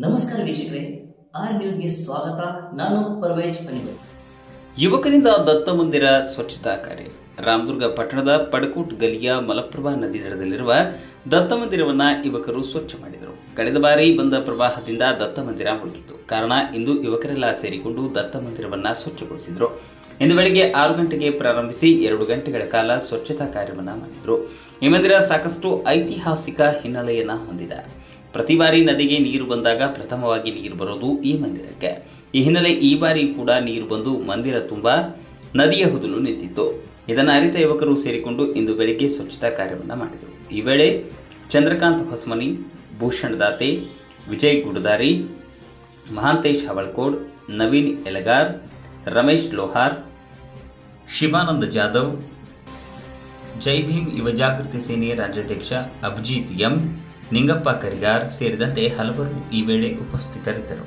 ನಮಸ್ಕಾರ ವೀಕ್ಷಕರೇ. ಆರ್ ನ್ಯೂಸ್ಗೆ ಸ್ವಾಗತ. ನಾನು ಪರ್ವೇಜ್ ಪನಿಬಲ್ ಯುವಕರಿಂದ ದತ್ತ ಮಂದಿರ ಸ್ವಚ್ಛತಾ ಕಾರ್ಯ. ರಾಮದುರ್ಗ ಪಟ್ಟಣದ ಪಡಕೋಟ್ ಗಲಿಯ ಮಲಪ್ರಭಾ ನದಿ ದಡದಲ್ಲಿರುವ ದತ್ತ ಮಂದಿರವನ್ನು ಯುವಕರು ಸ್ವಚ್ಛ ಮಾಡಿದರು. ಕಳೆದ ಬಾರಿ ಬಂದ ಪ್ರವಾಹದಿಂದ ದತ್ತ ಮಂದಿರ ಮುಳುಗಿತ್ತು. ಕಾರಣ, ಇಂದು ಯುವಕರೆಲ್ಲ ಸೇರಿಕೊಂಡು ದತ್ತ ಮಂದಿರವನ್ನು ಸ್ವಚ್ಛಗೊಳಿಸಿದರು. ಇಂದು ಬೆಳಗ್ಗೆ ಆರು ಗಂಟೆಗೆ ಪ್ರಾರಂಭಿಸಿ ಎರಡು ಗಂಟೆಗಳ ಕಾಲ ಸ್ವಚ್ಛತಾ ಕಾರ್ಯವನ್ನು ಮಾಡಿದರು. ಈ ಮಂದಿರ ಸಾಕಷ್ಟು ಐತಿಹಾಸಿಕ ಹಿನ್ನೆಲೆಯನ್ನು ಹೊಂದಿದೆ. ಪ್ರತಿ ಬಾರಿ ನದಿಗೆ ನೀರು ಬಂದಾಗ ಪ್ರಥಮವಾಗಿ ನೀರು ಬರೋದು ಈ ಮಂದಿರಕ್ಕೆ. ಈ ಹಿನ್ನೆಲೆ ಈ ಬಾರಿ ಕೂಡ ನೀರು ಬಂದು ಮಂದಿರ ತುಂಬ ನದಿಯ ಹುದುಲು ನಿಂತಿತ್ತು. ಇದನ್ನು ಅರಿತ ಯುವಕರು ಸೇರಿಕೊಂಡು ಇಂದು ಬೆಳಿಗ್ಗೆ ಸ್ವಚ್ಛತಾ ಕಾರ್ಯವನ್ನು ಮಾಡಿದರು. ಈ ವೇಳೆ ಚಂದ್ರಕಾಂತ್ ಹೊಸಮನಿ, ಭೂಷಣ್ ದಾತೆ, ವಿಜಯ್ ಗುಡದಾರಿ, ಮಹಾಂತೇಶ್ ಹವಳ್ಕೋಡ್, ನವೀನ್ ಎಲಗಾರ್, ರಮೇಶ್ ಲೋಹಾರ್, ಶಿವಾನಂದ ಜಾಧವ್, ಜೈ ಭೀಮ್ ಯುವ ಜಾಗೃತಿ ಸೇನೆಯ ರಾಜ್ಯಾಧ್ಯಕ್ಷ ಅಭಿಜಿತ್ ಎಂ. ನಿಂಗಪ್ಪ ಕರಿಗಾರ್ ಸೇರಿದಂತೆ ಹಲವರು ಈ ವೇಳೆ ಉಪಸ್ಥಿತರಿದ್ದರು.